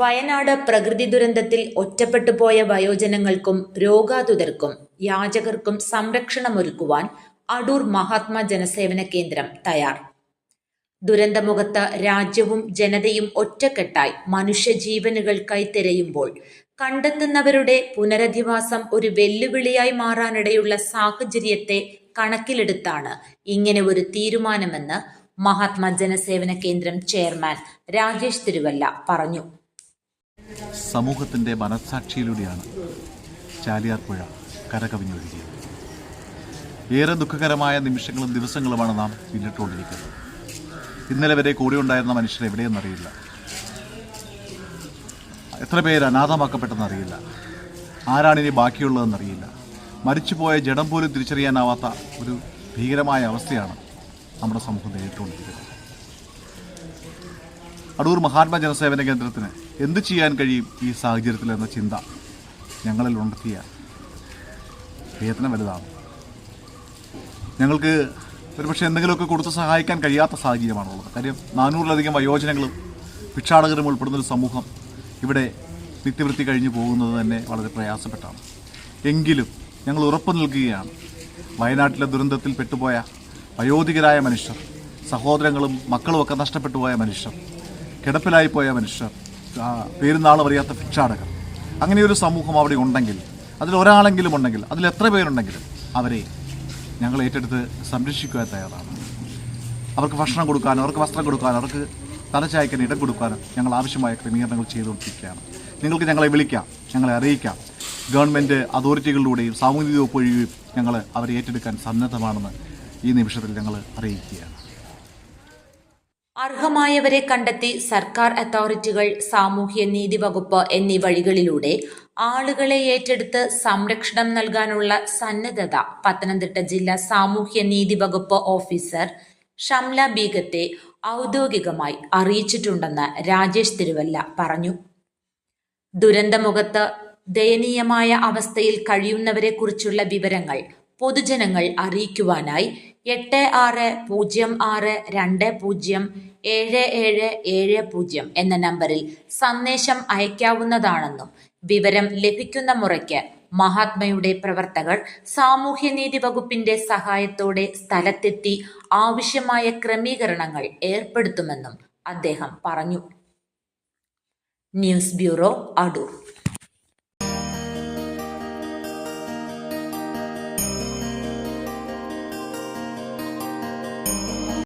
വയനാട് പ്രകൃതി ദുരന്തത്തിൽ ഒറ്റപ്പെട്ടു പോയ വയോജനങ്ങൾക്കും രോഗാതുതർക്കും യാചകർക്കും സംരക്ഷണമൊരുക്കുവാൻ അടൂർ മഹാത്മാ ജനസേവന കേന്ദ്രം തയ്യാർ. ദുരന്തമുഖത്ത് രാജ്യവും ജനതയും ഒറ്റക്കെട്ടായി മനുഷ്യജീവനുകൾക്കായി തിരയുമ്പോൾ കണ്ടെത്തുന്നവരുടെ പുനരധിവാസം ഒരു വെല്ലുവിളിയായി മാറാനിടയുള്ള സാഹചര്യത്തെ കണക്കിലെടുത്താണ് ഇങ്ങനെ ഒരു തീരുമാനമെന്ന് മഹാത്മാ ജനസേവന കേന്ദ്രം ചെയർമാൻ രാജേഷ് തിരുവല്ല പറഞ്ഞു. സമൂഹത്തിന്റെ മനസ്സാക്ഷിയിലൂടെയാണ് ചാലിയാർ പുഴ കരകവിഞ്ഞൊഴുകിയത്. ഏറെ ദുഃഖകരമായ നിമിഷങ്ങളും ദിവസങ്ങളുമാണ് നാം പിന്നിട്ടുകൊണ്ടിരിക്കുന്നത്. ഇന്നലെ വരെ കൂടെ ഉണ്ടായിരുന്ന മനുഷ്യർ എവിടെയെന്നറിയില്ല. എത്ര പേര് അനാഥമാക്കപ്പെട്ടെന്നറിയില്ല. ആരാണിനി ബാക്കിയുള്ളതെന്നറിയില്ല. മരിച്ചുപോയ ജഡം പോലും തിരിച്ചറിയാനാവാത്ത ഒരു ഭീകരമായ അവസ്ഥയാണ് നമ്മുടെ സമൂഹം നേരിട്ടുകൊണ്ടിരിക്കുന്നത്. അടൂർ മഹാത്മാ ജനസേവന കേന്ദ്രത്തിന് എന്ത് ചെയ്യാൻ കഴിയും ഈ സാഹചര്യത്തിൽ എന്ന ചിന്ത ഞങ്ങളിൽ ഉണർത്തിയ വേദന വലുതാണ് ഞങ്ങൾക്ക് ഒരുപക്ഷെ എന്തെങ്കിലുമൊക്കെ കൊടുത്ത് സഹായിക്കാൻ കഴിയാത്ത സാഹചര്യമാണുള്ളത്. കാര്യം നാനൂറിലധികം വയോജനങ്ങളും ഭിക്ഷാടകരും ഉൾപ്പെടുന്ന ഒരു സമൂഹം ഇവിടെ നിത്യവൃത്തി കഴിഞ്ഞു പോകുന്നത് തന്നെ വളരെ പ്രയാസപ്പെട്ടാണ്. എങ്കിലും ഞങ്ങൾ ഉറപ്പു നൽകുകയാണ് വയനാട്ടിലെ ദുരന്തത്തിൽ പെട്ടുപോയ വയോധികരായ മനുഷ്യർ സഹോദരങ്ങളും മക്കളുമൊക്കെ നഷ്ടപ്പെട്ടു പോയ മനുഷ്യർ കിടപ്പിലായി പോയ മനുഷ്യർ ആ, പേരുന്നാളും അറിയാത്ത ഭിക്ഷാടകർ. അങ്ങനെ ഒരു സമൂഹം അവിടെ ഉണ്ടെങ്കിൽ അതിൽ ഒരാളെങ്കിലും ഉണ്ടെങ്കിൽ അതിൽ എത്ര പേരുണ്ടെങ്കിലും അവരെ ഞങ്ങൾ ഏറ്റെടുത്ത് സംരക്ഷിക്കുവാൻ തയ്യാറാണ്. അവർക്ക് ഭക്ഷണം കൊടുക്കാനും അവർക്ക് വസ്ത്രം കൊടുക്കാനും അവർക്ക് തലച്ചായ്ക്കാൻ ഇടം കൊടുക്കാനും ഞങ്ങൾ ആവശ്യമായ ക്രമീകരണങ്ങൾ ചെയ്തുകൊണ്ടിരിക്കുകയാണ്. നിങ്ങൾക്ക് ഞങ്ങളെ വിളിക്കാം ഞങ്ങളെ അറിയിക്കാം. ഗവൺമെന്റ് അതോറിറ്റികളിലൂടെയും സാമൂഹിക വകുപ്പ് വഴിയും ഞങ്ങൾ അവരെ ഏറ്റെടുക്കാൻ സന്നദ്ധമാണെന്ന് ഈ നിമിഷത്തിൽ ഞങ്ങൾ അറിയിക്കുകയാണ്. അർഹമായവരെ കണ്ടെത്തി സർക്കാർ അതോറിറ്റികൾ സാമൂഹ്യ നീതി വകുപ്പ് എന്നീ വഴികളിലൂടെ ആളുകളെ ഏറ്റെടുത്ത് സംരക്ഷണം നൽകാനുള്ള സന്നദ്ധത പത്തനംതിട്ട ജില്ലാ സാമൂഹ്യ നീതി വകുപ്പ് ഓഫീസർ ഷംല ബീഗത്തെ ഔദ്യോഗികമായി അറിയിച്ചിട്ടുണ്ടെന്ന് രാജേഷ് തിരുവല്ല പറഞ്ഞു. ദുരന്തമുഖത്ത് ദയനീയമായ അവസ്ഥയിൽ കഴിയുന്നവരെക്കുറിച്ചുള്ള വിവരങ്ങൾ പൊതുജനങ്ങൾ അറിയിക്കുവാനായി എട്ട് ആറ് പൂജ്യം ആറ് രണ്ട് പൂജ്യം ഏഴ് ഏഴ് ഏഴ് പൂജ്യം എന്ന നമ്പറിൽ സന്ദേശം അയക്കാവുന്നതാണെന്നും വിവരം ലഭിക്കുന്ന മുറയ്ക്ക് മഹാത്മയുടെ പ്രവർത്തകർ സാമൂഹ്യനീതി വകുപ്പിന്റെ സഹായത്തോടെ സ്ഥലത്തെത്തി ആവശ്യമായ ക്രമീകരണങ്ങൾ ഏർപ്പെടുത്തുമെന്നും അദ്ദേഹം പറഞ്ഞു. News bureau Adoor.